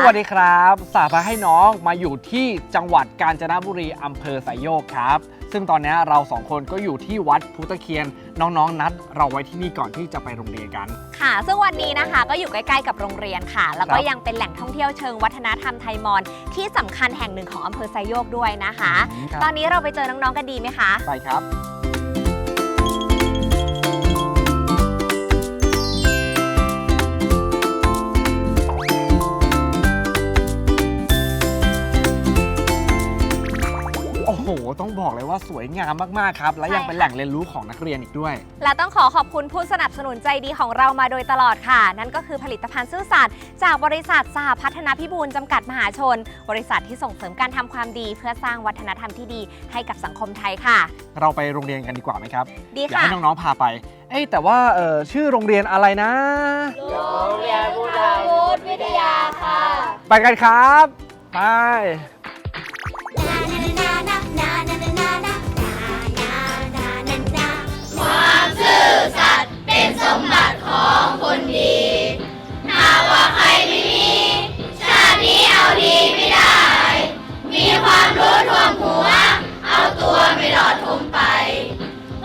ค่ะสวัสดีครับ สาพาให้น้องมาอยู่ที่จังหวัดกาญจนบุรีอำเภอไสยโยกครับ ซึ่งตอนนี้เราสองคนก็อยู่ที่วัดพุทธเคียน น้องๆนัด เราไว้ที่นี่ก่อนที่จะไปโรงเรียนกัน ค่ะ ซึ่งวันนี้นะคะก็อยู่ใกล้ๆกับโรงเรียนค่ะ แล้วก็ครับยังเป็นแหล่งท่องเที่ยวเชิงวัฒนธรรมไทยมอญที่สำคัญแห่งหนึ่งของอำเภอไซโยกด้วยนะคะอืมครับตอนนี้เราไปเจอน้องๆกันดีไหมคะ ไปครับ ต้องบอกเลยว่าสวยงามมากๆครับ และยังใช่เป็นค่ะแหล่งเรียนรู้ของนักเรียนอีกด้วย และต้องขอขอบคุณผู้สนับสนุนใจดีของเรามาโดยตลอดค่ะ นั่นก็คือผลิตภัณฑ์ซื่อสัตย์จากบริษัทสหพัฒนพิบูลจำกัดมหาชน บริษัทที่ส่งเสริมการทำความดี เพื่อสร้างวัฒนธรรมที่ดีให้กับสังคมไทยค่ะ เราไปโรงเรียนกันดีกว่าไหมครับดีอยากค่ะ ให้น้องๆพาไป เอ้ยแต่ว่าเออชื่อโรงเรียนอะไรนะ โรงเรียนพุทธวุฒิวิทยาค่ะ ไปกันครับไป ดีไม่ได้ มีความรู้ท่วมหัว เอาตัวไม่หลอดทุ่มไป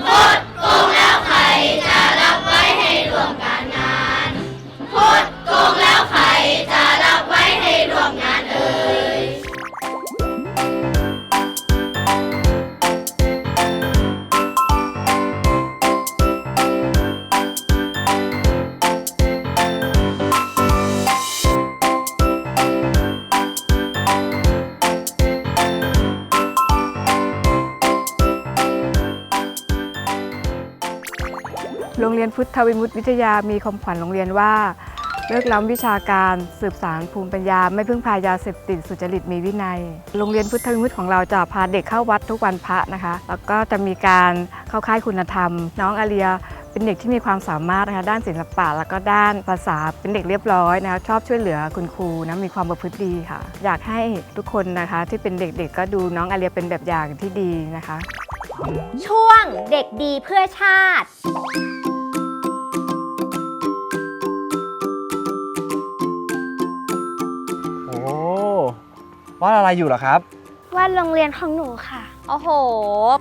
โทษโกงแล้วใครจะรับไว้ให้รวมการงานโทษโกงแล้ว ยนพุทธวิมุตติวิทยามีคำขวัญโรงเรียนว่า เลิกล้ำวิชาการสืบสารภูมิปัญญา ไม่พึ่งพายาเสพติดสุจริตมีวินัย โรงเรียนพุทธวิมุตติของเราจะพาเด็กเข้าวัดทุกวันพระนะคะ แล้วก็จะมีการเข้าค่ายคุณธรรม น้องอาเลียเป็นเด็กที่มีความสามารถนะคะด้านศิลปะแล้วก็ด้านภาษาเป็นเด็กเรียบร้อยนะคะชอบช่วยเหลือคุณครูนะมีความประพฤติดีค่ะ อยากให้ทุกคนนะคะที่เป็นเด็กๆ ก็ดูน้องอาเลียเป็นแบบอย่างที่ดีนะคะ ช่วงเด็กดีเพื่อชาติ ว่าอะไรอยู่เหรอครับ วาดโรงเรียนของหนูค่ะ โอ้โห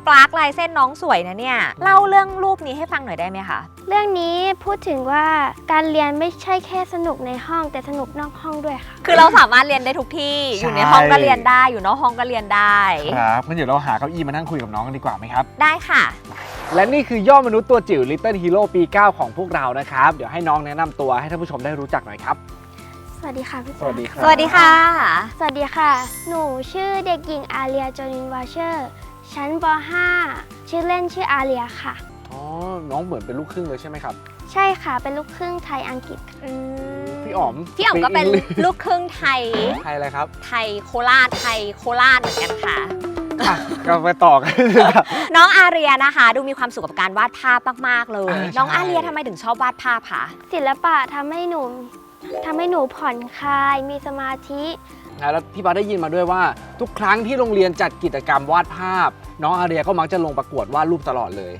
ปลากลายเส้นน้องสวยนะเนี่ย เล่าเรื่องรูปนี้ให้ฟังหน่อยได้ไหมคะ เรื่องนี้พูดถึงว่าการเรียนไม่ใช่แค่สนุกในห้องแต่สนุกนอกห้องด้วยค่ะ คือเราสามารถเรียนได้ทุกที่ใช่อยู่ในห้องก็เรียนได้ อยู่นอกห้องก็เรียนได้ ครับงั้นเดี๋ยวเราหาเก้าอี้มานั่งคุยกับน้องกันดีกว่าไหมครับ ได้ค่ะ และนี่คือยอดมนุษย์ตัวจิ๋ว Little Hero ปี 9 ของพวกเรานะครับ เดี๋ยวให้น้องแนะนำตัวให้ท่านผู้ชมได้รู้จักหน่อยครับส วัสดีค่ะพี่สวัสดีครับสวัสดีค่ะ สวัสดีค่ะ หนูชื่อเด็กหญิงอาเลียจอนินวาเชอร์ ชั้นป .5 ชื่อเล่นชื่ออาเลียค่ะ อ๋อ น้องเหมือนเป็นลูกครึ่งเลยใช่ไหมครับ ใช่ค่ะ เป็นลูกครึ่งไทยอังกฤษค่ะอืมพี่อ๋อมพี่อ๋อมก็เป็น Speak English ลูกครึ่งไทยไทยอะไรครับไทยโคราชไทยโคราชเหมือนกันค่ะ อะก็ไปต่อกันน้องอาเรียนะคะ ดูมีความสุขกับการวาดภาพมากๆเลย อ่าใช่ น้องอาเรียทำไมถึงชอบวาดภาพคะศิลปะทำให้หนู ทำให้หนูผ่อนคลาย มีสมาธินะแล้วพี่บาสได้ยินมาด้วยว่า ทุกครั้งที่โรงเรียนจัดกิจกรรมวาดภาพ น้องอาเรียก็มักจะลงประกวดวาดรูปตลอดเลย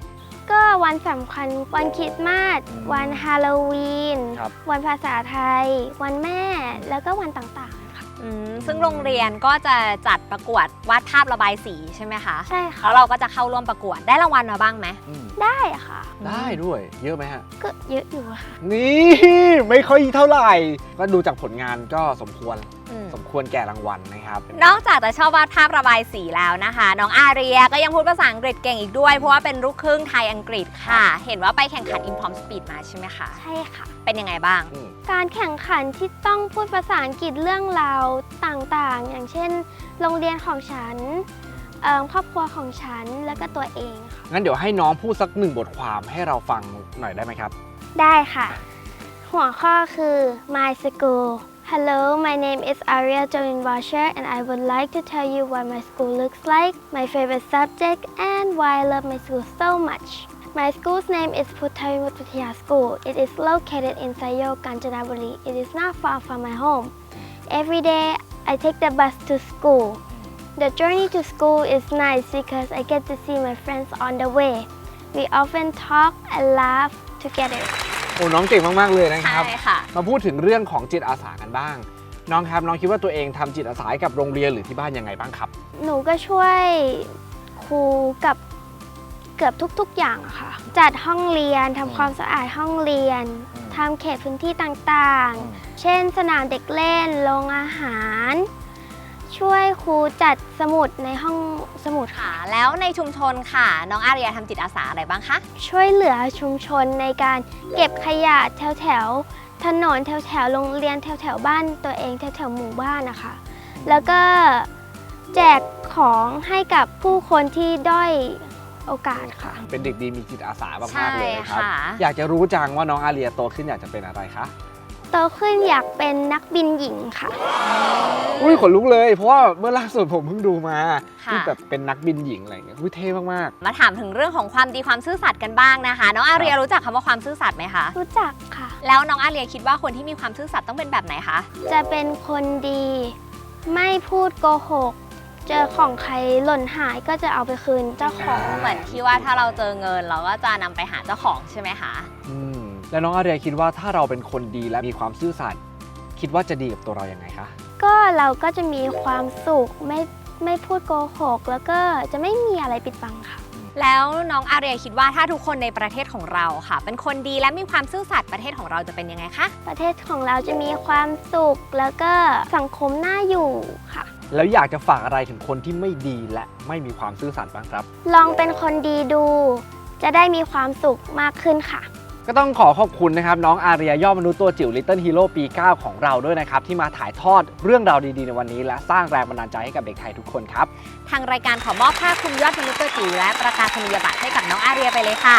ก็วันสำคัญวันคริสต์มาสอืมวันฮาโลวีน ครับ วันภาษาไทย วันแม่แล้วก็วันต่างๆค่ะอืม ซึ่งโรงเรียนก็จะจัดประกวดวาดภาพระบายสีใช่ไหมคะใช่ค่ะแล้วเราก็จะเข้าร่วมประกวดได้รางวัลมาบ้างไหมอืมได้ค่ะ ได้ด้วย เยอะไหมฮะ ก็เยอะอยู่ค่ะ นี่ ไม่ค่อยเท่าไหร่ ก็ดูจากผลงานก็สมควรอืม สมควรแก่รางวัลนะครับ นอกจากจะชอบวาดภาพระบายสีแล้วนะคะ น้องอาเรียก็ยังพูดภาษาอังกฤษเก่งอีกด้วย เพราะว่าเป็นลูกครึ่งไทยอังกฤษค่ะ เห็นว่าไปแข่งขัน Improm Speed มาใช่ไหมคะ ใช่ค่ะ เป็นยังไงบ้าง อืมการแข่งขันที่ต้องพูดภาษาอังกฤษเรื่องราวต่างๆ อย่างเช่น โรงเรียนของฉันเอิ่มครอบครัวของฉันแล้วก็ตัวเองค่ะ งั้นเดี๋ยวให้น้องพูดสักหนึ่งบทความให้เราฟังหน่อยได้ไหมครับ ได้ค่ะ หัวข้อคือ My School Hello my name is Aria Join Washer and I would like to tell you what my school looks like my favorite subject and why I love my school so much My school's name is Vidya School. It is located in Sayo, Kanchanaburi. It is not far from my home. Every day, I take the bus to school. The journey to school is nice because I get to see my friends on the way. We often talk and laugh together. โอ้น้องเก่งมาก ๆ เลยนะครับ ใช่ค่ะ มาพูดถึงเรื่องของจิตอาสากันบ้าง น้องครับน้องคิดว่าตัวเองทำจิตอาสาให้กับโรงเรียนหรือที่บ้านยังไงบ้างครับ หนูก็ช่วยครูกับเกือบทุกๆอย่างอะค่ะ จัดห้องเรียนทำความสะอาดห้องเรียนอืมทำเขตพื้นที่ต่างๆ เช่น สนามเด็กเล่น โรงอาหาร ช่วยครูจัดสมุดในห้องสมุดค่ะ ค่ะ แล้วในชุมชนค่ะ น้องอาเรียทำจิตอาสาอะไรบ้างคะ ช่วยเหลือชุมชนในการเก็บขยะแถวแถวๆถนนแถวแถวๆโรงเรียนแถวแถวๆบ้านตัวเองแถวแถวๆหมู่บ้านนะคะ แล้วก็แจกของให้กับผู้คนที่ด้อยโอกาสค่ะ เป็นเด็กดีมีจิตอาสามากใช่ๆเลยนะครับค่ะอยากจะรู้จังว่าน้องอาเรียโตขึ้นอยากจะเป็นอะไรคะ โตขึ้นอยากเป็นนักบินหญิงค่ะ อุ้ยขนลุกเลย เพราะว่าเมื่อล่าสุดผมเพิ่งดูมาค่ะ ที่แบบเป็นนักบินหญิงอะไรอย่างเงี้ยอุ้ยเท่มากมาถามถึงเรื่องของความดีความซื่อสัตย์กันบ้างนะคะ น้องอาเรียรู้จักคำว่าความซื่อสัตย์ไหมคะ รู้จักค่ะ แล้วน้องอาเรียคิดว่าคนที่มีความซื่อสัตย์ต้องเป็นแบบไหนคะ จะเป็นคนดี ไม่พูดโกหก เจอของใครหล่นหายก็จะเอาไปคืนเจ้าของ เหมือนที่ว่าถ้าเราเจอเงินเราก็จะนำไปหาเจ้าของใช่ไหมคะ ๆอืม แล้วน้องอาเรียคิดว่าถ้าเราเป็นคนดีและมีความซื่อสัตย์คิดว่าจะดีกับตัวเรายังไงคะ ก็เราก็จะมีความสุขไม่ไม่พูดโกหก แล้วก็จะไม่มีอะไรปิดบังค่ะ แล้วน้องอาเรียคิดว่าถ้าทุกคนในประเทศของเราค่ะ เป็นคนดีและมีความซื่อสัตย์ประเทศของเราจะเป็นยังไงคะประเทศของเราจะมีความสุขแล้วก็สังคมน่าอยู่ค่ะ แล้วอยากจะฝากอะไรถึงคนที่ไม่ดีและไม่มีความซื่อสัตย์บ้างครับ ลองเป็นคนดีดู จะได้มีความสุขมากขึ้นค่ะ ก็ต้องขอขอบคุณนะครับน้องอาเรียยอดมนุษย์ตัวจิ๋ว Little Hero ปี 9 ของเราด้วยนะครับ ที่มาถ่ายทอดเรื่องราวดีๆ ในวันนี้ และสร้างแรงบันดาลใจให้กับเด็กไทยทุกคนครับ ทางรายการขอมอบผ้าคลุมยอดมนุษย์ตัวจิ๋วและประกาศนียบัตรให้กับน้องอาเรียไปเลยค่ะ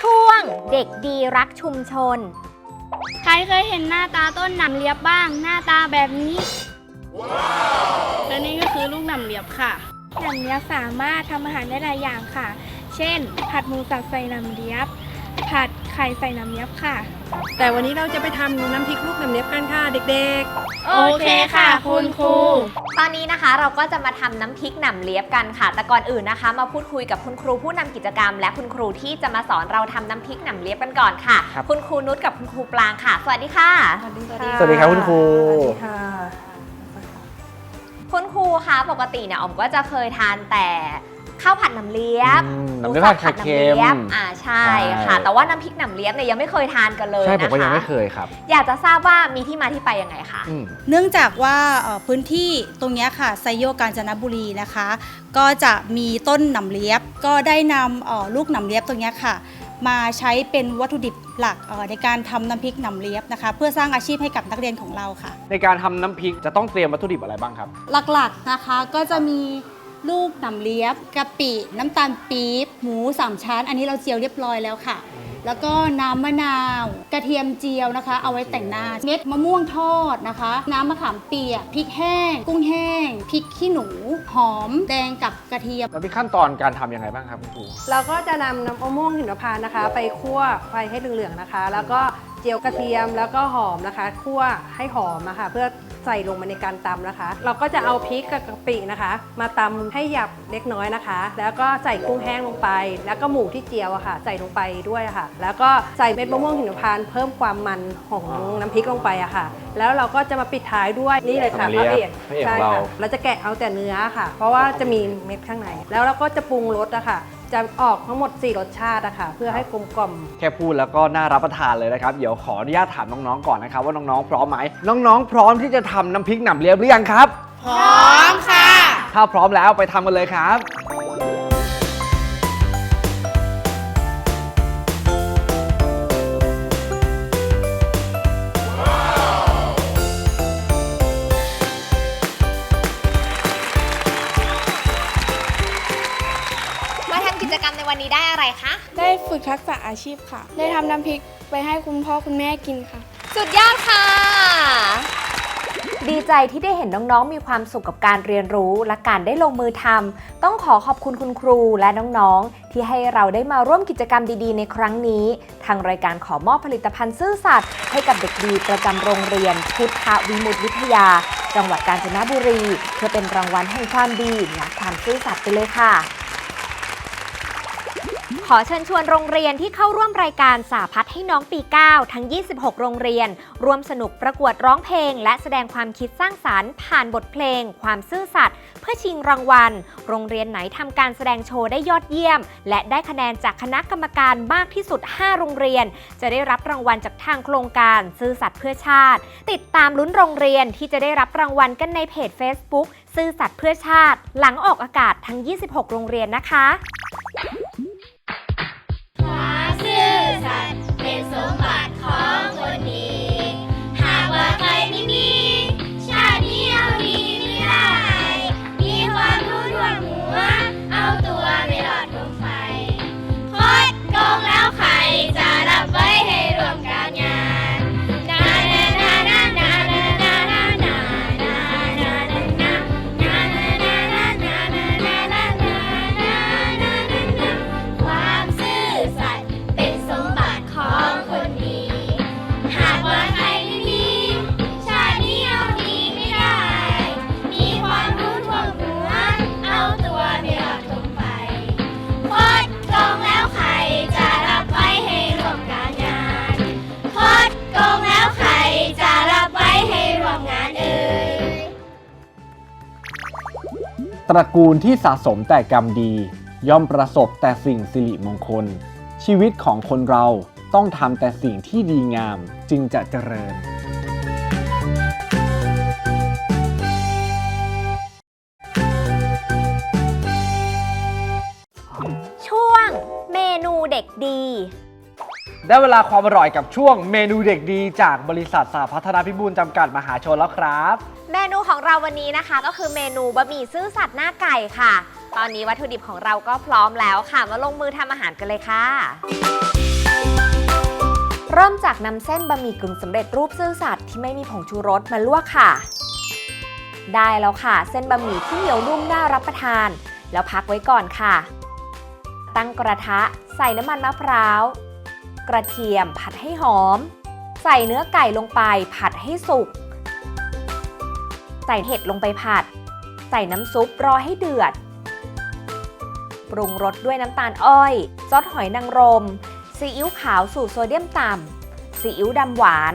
ช่วงเด็กดีรักชุมชน ใครเคยเห็นหน้าตาต้นหนำเลียบบ้าง หน้าตาแบบนี้ และนี่ก็คือลูกหนำเหลียบค่ะ หนำเลียบสามารถทำอาหารได้หลายอย่างค่ะ เช่น ผัดหมูสับใส่หนำเลียบ ผัดไข่ใส่หนำเลียบค่ะ แต่วันนี้เราจะไปทำน้ำพริกลูกหนำเหลียบกันค่ะเด็กๆ โอเคค่ะคุณครู ตอนนี้นะคะเราก็จะมาทำน้ำพริกหนำเลียบกันค่ะ แต่ก่อนอื่นนะคะ มาพูดคุยกับคุณครูผู้นำกิจกรรม และคุณครูที่จะมาสอนเราทำน้ำพริกหนำเลียบกันก่อนค่ะ ครับ คุณครูนุชกับคุณครูปลางค่ะ สวัสดีค่ะ สวัสดีค่ะสวัสดีครับคุณครู สวัสดีค่ะ คุณครูคะปกติเนี่ยออมก็จะเคยทานแต่ ข้าวผัดหนำเลียบอืมน้ำเลียบผัดไข่เค็มหสับผัดหนำลียบอ่าใช่ใช่ค่ะแต่ว่าน้ำพริกหนำเลียบเนี่ยยังไม่เคยทานกันเลยใช่นะคะผมก็ยังไม่เคยครับ อยากจะทราบว่ามีที่มาที่ไปยังไงคะอืม เนื่องจากว่าเอ่อพื้นที่ตรงเนี้ยค่ะไซโยกาญจนบุรีนะคะ ก็จะมีต้นหนำเลียบ ก็ได้นำเอ่อลูกหนำเลียบตรงเนี้ยค่ะ มาใช้เป็นวัตถุดิบหลักเอ่อในการทำน้ำพริกหนำเลียบนะคะ เพื่อสร้างอาชีพให้กับนักเรียนของเราค่ะ ในการทำน้ำพริกจะต้องเตรียมวัตถุดิบอะไรบ้างครับ หลักๆนะคะก็จะมี ลูกหนำเลียบกะปิ น้ำตาลปี๊บหมูสามชั้น อันนี้เราเจียวเรียบร้อยแล้วค่ะ แล้วก็น้ำมะนาว กระเทียมเจียวนะคะ เอาไว้แต่งหน้าเม็ดมะม่วงทอดนะคะ น้ำมะขามเปียกพริกแห้ง กุ้งแห้งพริกขี้หนู หอม แดงกับกระเทียม แล้วมีขั้นตอนการทำยังไงบ้างครับคุณครู เราก็จะนำน้ำมะม่วงหิมพานต์นะคะ ไปคั่วไฟให้เหลืองๆนะคะ แล้วก็เจียวกระเทียมแล้วก็หอมนะคะคั่วให้หอมนะคะเพื่อใส่ลงมาในการตำนะคะ เราก็จะเอาพริกกับกะปินะคะ มาตำให้หยับเล็กน้อยนะคะ แล้วก็ใส่กุ้งแห้งลงไป แล้วก็หมูที่เจียวอะค่ะ ใส่ลงไปด้วยค่ะ แล้วก็ใส่เม็ดมะม่วงหิมพานต์เพิ่มความมันของน้ำพริกลงไปอะค่ะ แล้วเราก็จะมาปิดท้ายด้วยนี่เลยค่ะน้ำเลีพระยบเอกพระเอกใช่ของเราค่ะเราจะแกะเอาแต่เนื้อค่ะ เพราะว่าจะมีเม็ดข้างในแล้วเราก็จะปรุงรสอะค่ะ จะออกทั้งหมด 4 รสชาติอะค่ะเพื่อให้กลมกล่อม แค่พูดแล้วก็น่ารับประทานเลยนะครับ เดี๋ยวขออนุญาตถามน้องๆก่อนนะครับ ว่าน้องๆพร้อมไหมน้องๆ พร้อมที่จะทำน้ำพริกหนำเลียบหรือยังครับ พร้อมค่ะ ถ้าพร้อมแล้วไปทำกันเลยครับ คะได้ฝึกทักษะอาชีพค่ะ ได้ทำน้ำพริกไปให้คุณพ่อคุณแม่กินค่ะ สุดยอดค่ะ ดีใจที่ได้เห็นน้องๆ มีความสุขกับการเรียนรู้และการได้ลงมือทำต้องขอขอบคุณคุณครูและน้องๆ ที่ให้เราได้มาร่วมกิจกรรมดีๆ ในครั้งนี้ ทางรายการขอมอบผลิตภัณฑ์ซื่อสัตย์ให้กับเด็กดีประจำโรงเรียน พุทธวิมุตติวิทยา จังหวัดกาญจนบุรี เพื่อเป็นรางวัลแห่งความดีและความซื่อสัตย์ไปเลยค่ะ ขอเชิญชวนโรงเรียนที่เข้าร่วมรายการสาพัฒให้น้องปี 9 ทั้ง 26 โรงเรียน ร่วมสนุกประกวดร้องเพลง และแสดงความคิดสร้างสารรค์ ผ่านบทเพลง ความซื่อสัตย์ เพื่อชิงรางวัล โรงเรียนไหนทำการแสดงโชว์ได้ยอดเยี่ยม และได้คะแนนจากคณะกรรมการมากที่สุด 5 โรงเรียน จะได้รับรางวัลจากทางโครงการซื่อสัตย์เพื่อชาติ ติดตามลุ้นโรงเรียนที่จะได้รับรางวัลกันในเพจ Facebook ซื่อสัตย์เพื่อชาติ หลังออกอากาศทั้ง 26 โรงเรียนนะคะ place. ตระกูลที่สะสมแต่กรรมดี ย่อมประสบแต่สิ่งสิริมงคล ชีวิตของคนเราต้องทำแต่สิ่งที่ดีงามจึงจะเจริญ ได้เวลาความอร่อยกับช่วงเมนูเด็กดีจากบริษัทสาพัฒนาพิบูลจำกัดมหาชนแล้วครับ เมนูของเราวันนี้นะคะ ก็คือเมนูบะหมี่ซื่อสัตย์หน้าไก่ค่ะ ตอนนี้วัตถุดิบของเราก็พร้อมแล้วค่ะ มาลงมือทำอาหารกันเลยค่ะ เริ่มจากนำเส้นบะหมี่กึ่งสำเร็จรูปซื่อสัตย์ที่ไม่มีผงชูรสมาลวกค่ะ ได้แล้วค่ะ เส้นบะหมี่ที่เหนียวนุ่มน่ารับประทาน แล้วพักไว้ก่อนค่ะ ตั้งกระทะใส่น้ำมันมะพร้าว กระเทียมผัดให้หอม ใส่เนื้อไก่ลงไปผัดให้สุก ใส่เห็ดลงไปผัด ใส่น้ำซุปรอให้เดือด ปรุงรสด้วยน้ำตาลอ้อย ซอสหอยนางรม ซีอิ๊วขาวสูตรโซเดียมต่ำ ซีอิ๊วดำหวาน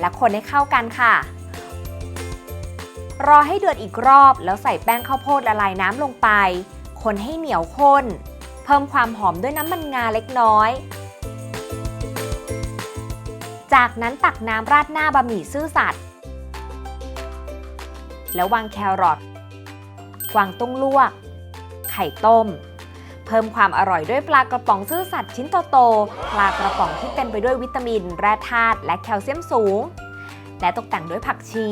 และคนให้เข้ากันค่ะ รอให้เดือดอีกรอบแล้วใส่แป้งข้าวโพดละลายน้ำลงไป คนให้เหนียวข้นเพิ่มความหอมด้วยน้ำมันงาเล็กน้อย จากนั้นตักน้ำราดหน้าบะหมี่ซื่อสัตย์แล้ววางแครอทกวางตุ้งลวก ไข่ต้ม เพิ่มความอร่อยด้วยปลากระป๋องซื่อสัตย์ชิ้นโตๆปลากระป๋องที่เต็มไปด้วยวิตามิน แร่ธาตุและแคลเซียมสูง และตกแต่งด้วยผักชี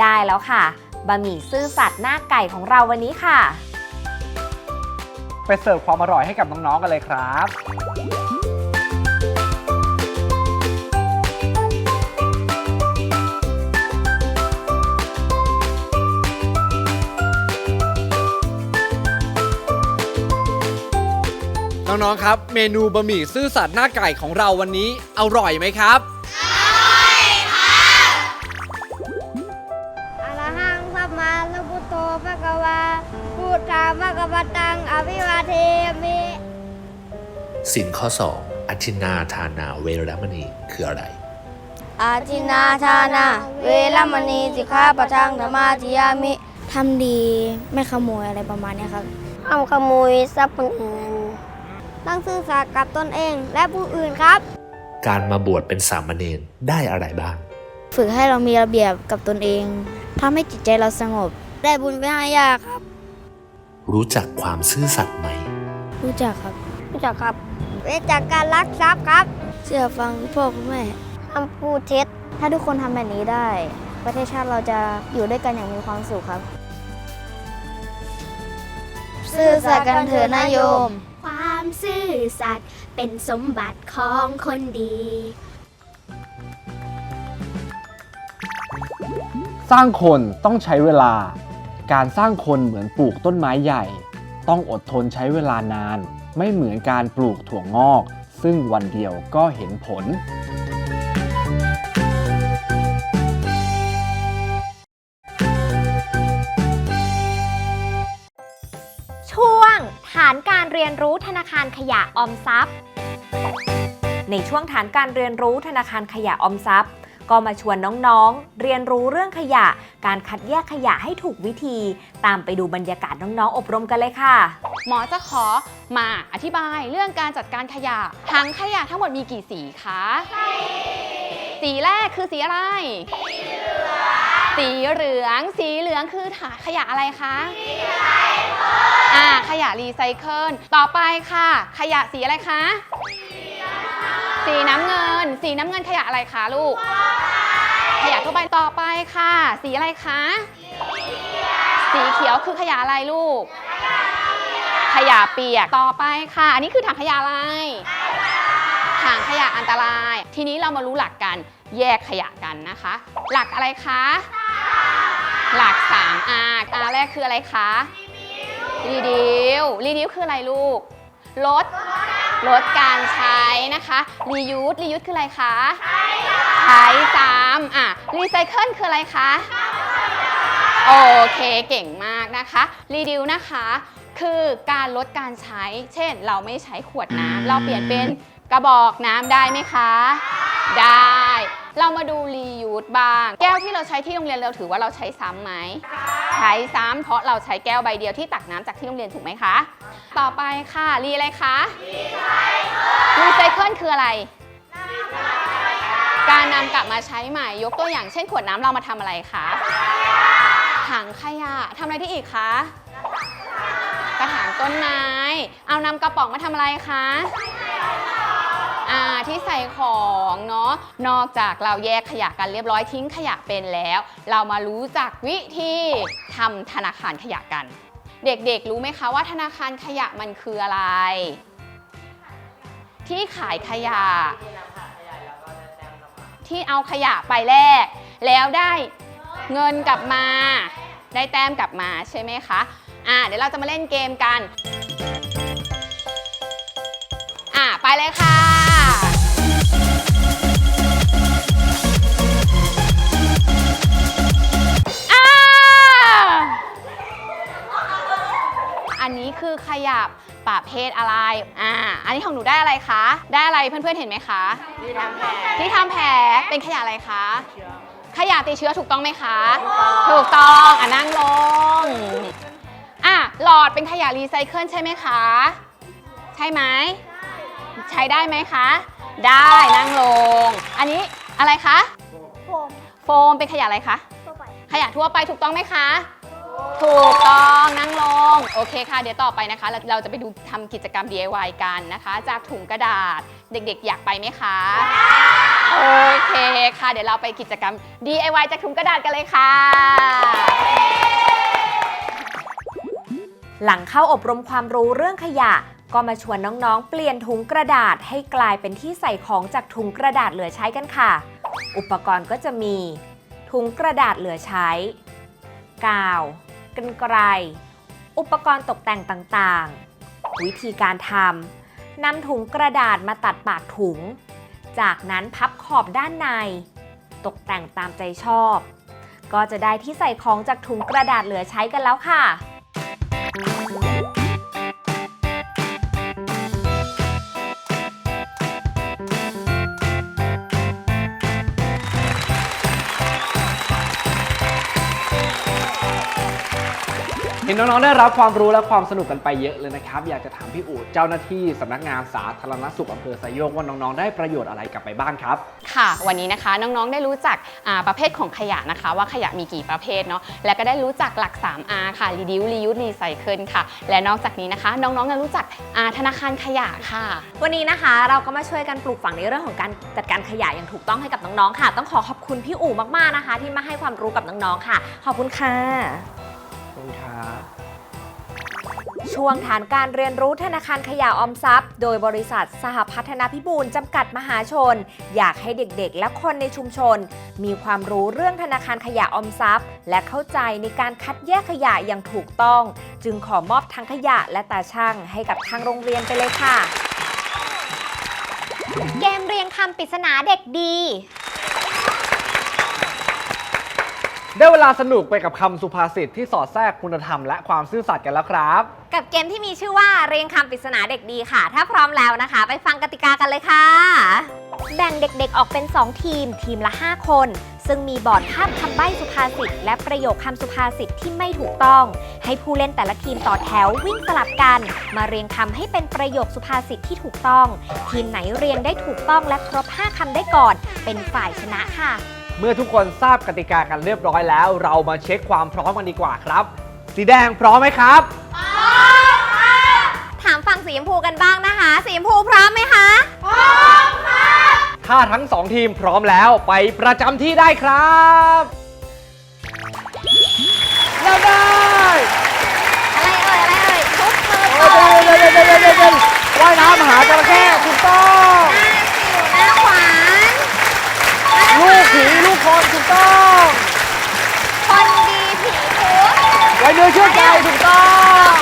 ได้แล้วค่ะบะหมี่ซื่อสัตย์หน้าไก่ของเราวันนี้ค่ะ ไปเสิร์ฟความอร่อยให้กับน้องๆกันเลยครับ น้องๆครับ เมนูบะหมี่ซื่อสัตย์หน้าไก่ของเราวันนี้อร่อยไหมครับ อะระหังสัมมาสัมพุทโธพระกวาพุทธาพระกวตังอภิวาเทมิ สินข้อ 2 อธินาทานาเวรมณีคืออะไร อาทินาทานา เวรมณีสิกขาปะทังธรรมาธิยามิ ทำดีไม่ขโมยอะไรประมาณเนี้ยครับห้ามขโมยทรัพย์คนอื่น ต้องซื่อสัตย์กับตนเองและผู้อื่นครับ การมาบวชเป็นสามเณรได้อะไรบ้าง ฝึกให้เรามีระเบียบกับตนเองทำให้จิตใจเราสงบ ได้บุญไปให้ยาครับ รู้จักความซื่อสัตย์ไหม รู้จักครับ รู้จักครับ เวทจากการลักทรัพย์ครับ เชื่อฟังพ่อคุณแม่คำพูดเท็จ ถ้าทุกคนทำแบบนี้ได้ ประเทศชาติเราจะอยู่ด้วยกันอย่างมีความสุขครับ ซื่อสัตย์กันเถอะนะโยม ความซื่อสัตย์เป็นสมบัติของคนดี สร้างคนต้องใช้เวลา การสร้างคนเหมือนปลูกต้นไม้ใหญ่ ต้องอดทนใช้เวลานาน ไม่เหมือนการปลูกถั่วงอก ซึ่งวันเดียวก็เห็นผล เรียนรู้ธนาคารขยะออมทรัพย์ ในช่วงฐานการเรียนรู้ธนาคารขยะออมทรัพย์ ก็มาชวนน้องๆ เรียนรู้เรื่องขยะ การคัดแยกขยะให้ถูกวิธี ตามไปดูบรรยากาศน้องๆ อบรมกันเลยค่ะ หมอจะขอมาอธิบายเรื่องการจัดการขยะถังขยะทั้งหมดมีกี่สีคะ สีแรกคือสีอะไร สีเหลือง สีเหลืองคือถาขยะอะไรคะอ่าขยะรีไซเคิล ต่อไปค่ะ ขยะสีอะไรคะ สีน้ำเงิน สีน้ำเงินขยะอะไรคะลูก ขยะทั่วไป ต่อไปค่ะ สีอะไรคะ สีเขียวคือขยะอะไรลูก ขยะเปียก ต่อไปค่ะ อันนี้คือถังขยะอะไรถัง ขยะอันตราย ทีนี้เรามารู้หลักการแยกขยะกันนะคะ หลักอะไรคะ หลัก 3 R R แรกคืออะไรคะ รีดิวรีดิวคืออะไรลูก ลด ลดการใช้นะคะรียูสรียูสคืออะไรคะ ใช้ซ้ำอะรีไซเคิลคืออะไรคะ โอเคเก่งมากนะคะรีดิวนะคะคือการลดการใช้ เช่น เราไม่ใช้ขวดน้ำ เราเปลี่ยนเป็นก ระบอกน้ำได้ไหมคะ ได้ เรามาดูรียูสบ้าง แก้วที่เราใช้ที่โรงเรียนเราถือว่าเราใช้ซ้ำไหม ใช้ซ้ำเพราะเราใช้แก้วใบเดียวที่ตักน้ำจากที่โรงเรียนถูกไหมคะ ต่อไปค่ะรีอะไรคะรีไซเคิลคืออะไร การนำกลับมาใช้ใหม่ยกตัวอย่างเช่นขวดน้ำเรามาทำอะไรคะถังขยะทำอะไรที่อีกคะกระถางต้นไม้ เอานำกระป๋องมาทำอะไรคะ อ่าที่ใส่ของเนาะนอกจากเราแยกขยะกันเรียบร้อยทิ้งขยะเป็นแล้ว เรามารู้จักวิธีทำธนาคารขยะกัน เด็กๆรู้ไหมคะว่าธนาคารขยะมันคืออะไร ที่ขายขยะ ที่เอาขยะไปแลกแล้วได้เงินกลับมา ได้แต้มกลับมาใช่ไหมคะอ่าเดี๋ยวเราจะมาเล่นเกมกัน ไปเลยค่ะอ่าอันนี้คือขยะประเภทอะไร อ่า อันนี้ของหนูได้อะไรคะ ได้อะไรเพื่อนๆเห็นไหมคะ ที่ทำแผลที่ทำแผลเป็นขยะอะไรคะ ขยะติดเชื้อถูกต้องไหมคะ ถูกต้องอะนั่งลง อะหลอดเป็นขยะรีไซเคิลใช่ไหมคะ ใช่ไหม ใช้ได้ไหมคะ ได้นั่งลง อันนี้อะไรคะโฟมโฟมเป็นขยะอะไรคะทั่วไปขยะทั่วไปถูกต้องไหมคะ ถูกต้องนั่งลง โอเคค่ะ เดี๋ยวต่อไปนะคะ เราเราจะไปดูทำกิจกรรม DIY กันนะคะ จากถุงกระดาษเด็กๆ อยากไปไหมคะโอเคค่ะ เดี๋ยวเราไปกิจกรรม DIY จากถุงกระดาษกันเลยค่ะ หลังเข้าอบรมความรู้เรื่องขยะ ก็มาชวนน้องๆ เปลี่ยนถุงกระดาษให้กลายเป็นที่ใส่ของจากถุงกระดาษเหลือใช้กันค่ะ อุปกรณ์ก็จะมี ถุงกระดาษเหลือใช้ กาวกรรไกร อุปกรณ์ตกแต่งต่างๆ วิธีการทำนำถุงกระดาษมาตัดปากถุง จากนั้นพับขอบด้านใน ตกแต่งตามใจชอบ ก็จะได้ที่ใส่ของจากถุงกระดาษเหลือใช้กันแล้วค่ะ เห็นน้องๆได้รับความรู้และความสนุกกันไปเยอะเลยนะครับ อยากจะถามพี่อู๋เจ้าหน้าที่สำนักงานสาธารณสุขอำเภอไซโยกว่าน้องๆได้ประโยชน์อะไรกลับไปบ้างครับ ค่ะ วันนี้นะคะน้องๆได้รู้จักอ่าประเภทของขยะนะคะ ว่าขยะมีกี่ประเภทเนาะและก็ได้รู้จักหลัก 3R ค่ะ reduce reuse recycle ค่ะ และนอกจากนี้นะคะ น้องๆยังรู้จักอ่าธนาคารขยะค่ะ วันนี้นะคะเราก็มาช่วยกันปลูกฝังในเรื่องของการจัดการขยะอย่างถูกต้องให้กับน้องๆค่ะ ต้องขอขอบคุณพี่อู๋มากๆนะคะ ที่มาให้ความรู้กับน้องๆค่ะ ขอบคุณค่ะขอบคุณครับ ช่วงฐานการเรียนรู้ธนาคารขยะออมทรัพย์ โดยบริษัทสหพัฒนาพิบูลจำกัดมหาชน อยากให้เด็กๆ และคนในชุมชน มีความรู้เรื่องธนาคารขยะออมทรัพย์ และเข้าใจในการคัดแยกขยะอย่างถูกต้อง จึงขอมอบทั้งขยะและตาช่างให้กับทางโรงเรียนไปเลยค่ะ เกมเรียงคำปริศนาเด็กดี ได้เวลาสนุกไปกับคำสุภาษิตที่สอดแทรกคุณธรรมและความซื่อสัตย์กันแล้วครับ กับเกมที่มีชื่อว่าเรียงคำปริศนาเด็กดีค่ะ ถ้าพร้อมแล้วนะคะ ไปฟังกติกากันเลยค่ะ แบ่งเด็กๆออกเป็น 2 ทีม ทีมละ 5 คน ซึ่งมีบอร์ดภาพคำใบ้สุภาษิตและประโยคคำสุภาษิตที่ไม่ถูกต้อง ให้ผู้เล่นแต่ละทีมต่อแถววิ่งสลับกัน มาเรียงคำให้เป็นประโยคสุภาษิตที่ถูกต้อง ทีมไหนเรียงได้ถูกต้องและครบ 5คำได้ก่อน เป็นฝ่ายชนะค่ะ เมื่อทุกคนทราบกติกากันเรียบร้อยแล้ว เรามาเช็คความพร้อมกันดีกว่าครับ สีแดงพร้อมไหมครับ ถามฝั่งสีชมพูกันบ้างนะคะ สีชมพูพร้อมไหมคะ ถ้าทั้งสองทีมพร้อมแล้วไปประจำที่ได้ครับเริ่มได้อะไรเอ่ย อะไรเอ่ยทุกมือเดี๋ยวเดี๋ยวเดี๋ยวเดี๋ยวเดี๋ยวเดี๋ยวว่ายน้ำหาจระเข้ถูกต้อง คนถูกต้องคนดีผีทุกไว้เนื้อเชื่อใจถูกต้อง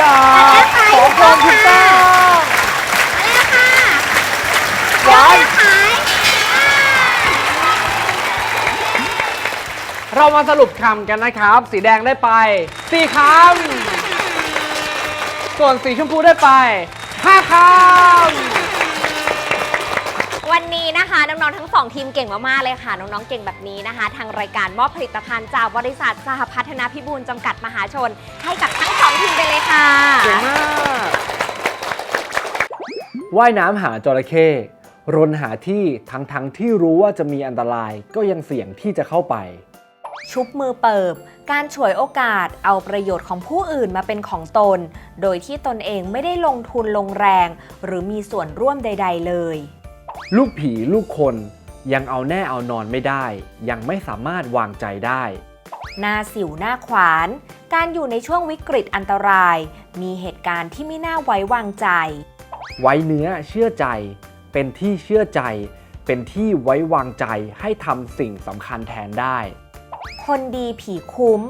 ดาบสองคนถูกต้องแล้วค่ะหวานขายเรามาสรุปคำกันนะครับ สีแดงได้ไปสี่คำ ส่วนสีชมพูได้ไปห้าคำ วันนี้นะคะน้องๆทั้งสองทีมเก่งมากๆเลยค่ะ น้องๆเก่งแบบนี้นะคะ ทางรายการมอบผลิตภัณฑ์จากบริษัทสหพัฒนาพิบูลจำกัดมหาชน ให้กับทั้งสองทีมไปเลยค่ะ เก่งมากว่ายน้ำหาจระเข้รนหาที่ทั้งทั้งๆที่รู้ว่าจะมีอันตรายก็ยังเสี่ยงที่จะเข้าไป ชุบมือเปิบ การฉวยโอกาสเอาประโยชน์ของผู้อื่นมาเป็นของตน โดยที่ตนเองไม่ได้ลงทุนลงแรง หรือมีส่วนร่วมใด ๆ เลย ลูกผีลูกคนยังเอาแน่เอานอนไม่ได้ ยังไม่สามารถวางใจได้ หน้าสิวหน้าขวาน การอยู่ในช่วงวิกฤตอันตราย มีเหตุการณ์ที่ไม่น่าไว้วางใจ ไว้เนื้อเชื่อใจ เป็นที่เชื่อใจ เป็นที่ไว้วางใจให้ทำสิ่งสำคัญแทนได้ คนดีผีคุ้ม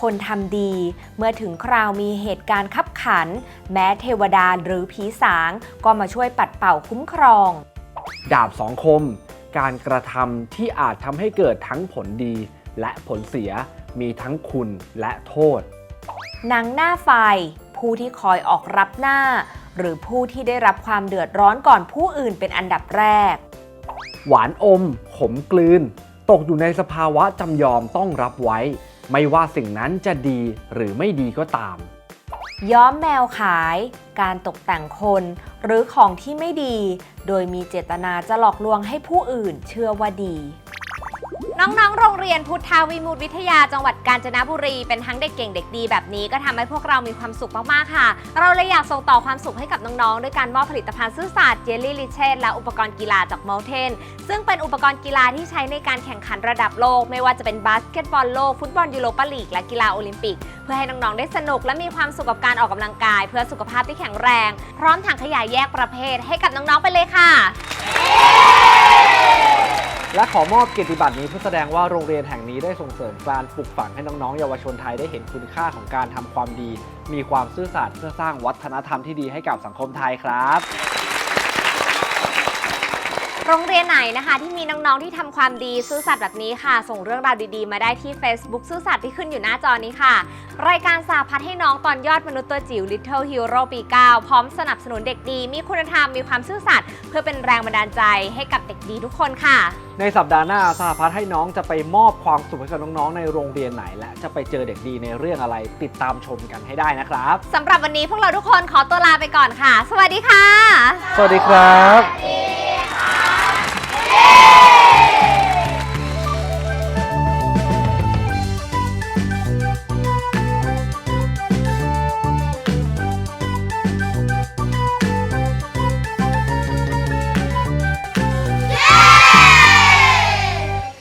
คนทำดี เมื่อถึงคราวมีเหตุการณ์ขับขัน แม้เทวดาหรือผีสางก็มาช่วยปัดเป่าคุ้มครอง ดาบสองคม การกระทำที่อาจทำให้เกิดทั้งผลดีและผลเสียมีทั้งคุณและโทษหนังหน้าไฟ ผู้ที่คอยออกรับหน้า หรือผู้ที่ได้รับความเดือดร้อนก่อนผู้อื่นเป็นอันดับแรก หวานอม ขมกลืน ตกอยู่ในสภาวะจำยอมต้องรับไว้ ไม่ว่าสิ่งนั้นจะดีหรือไม่ดีก็ตาม ย้อมแมวขาย การตกแต่งคน หรือของที่ไม่ดี โดยมีเจตนาจะหลอกลวงให้ผู้อื่นเชื่อว่าดี น้องๆ โรงเรียนพุทธาวิมุตติวิทยาจังหวัดกาญจนบุรี เป็นทั้งเด็กเก่งเด็กดีแบบนี้ก็ทำให้พวกเรามีความสุขมากๆ ค่ะ เราเลยอยากส่งต่อความสุขให้กับน้องๆ ด้วยการมอบผลิตภัณฑ์ซื่อสัตย์เจลลี่ลิเชตและอุปกรณ์กีฬาจาก Mountain ซึ่งเป็นอุปกรณ์กีฬาที่ใช้ในการแข่งขันระดับโลก ไม่ว่าจะเป็นบาสเกตบอลโลก ฟุตบอลยูโรปาลีกและกีฬาโอลิมปิก เพื่อให้น้องๆ ได้สนุกและมีความสุขกับการออกกำลังกาย เพื่อสุขภาพที่แข็งแรง พร้อมถังขยะแยกประเภท ให้กับน้องๆ ไปเลยค่ะ และขอมอบเกียรติบัตรนี้เพื่อแสดงว่าโรงเรียนแห่งนี้ได้ส่งเสริมการปลูกฝังให้น้องๆ เยาวชนไทยได้เห็นคุณค่าของการทำความดี มีความซื่อสัตย์เพื่อสร้างวัฒนธรรมที่ดีให้กับสังคมไทยครับ โรงเรียนไหนนะคะ ที่มีน้องๆที่ทำความดีซื่อสัตย์แบบนี้ค่ะ ส่งเรื่องราวดีๆ มาได้ที่ Facebook ซื่อสัตย์ที่ขึ้นอยู่หน้าจอนี้ค่ะ รายการสาพัฒน์ให้น้องตอนยอดมนุษย์ตัวจิ๋ว Little Hero ปี 9 พร้อมสนับสนุนเด็กดี มีคุณธรรมมีความซื่อสัตย์เพื่อเป็นแรงบันดาลใจให้กับเด็กดีทุกคนค่ะ ในสัปดาห์หน้าสหพัฒน์ให้น้องจะไปมอบความสุขให้กับน้องๆในโรงเรียนไหน และจะไปเจอเด็กดีในเรื่องอะไรติดตามชมกันให้ได้นะครับ สำหรับวันนี้พวกเราทุกคนขอตัวลาไปก่อนค่ะ สวัสดีค่ะ สวัสดีครับ สวัส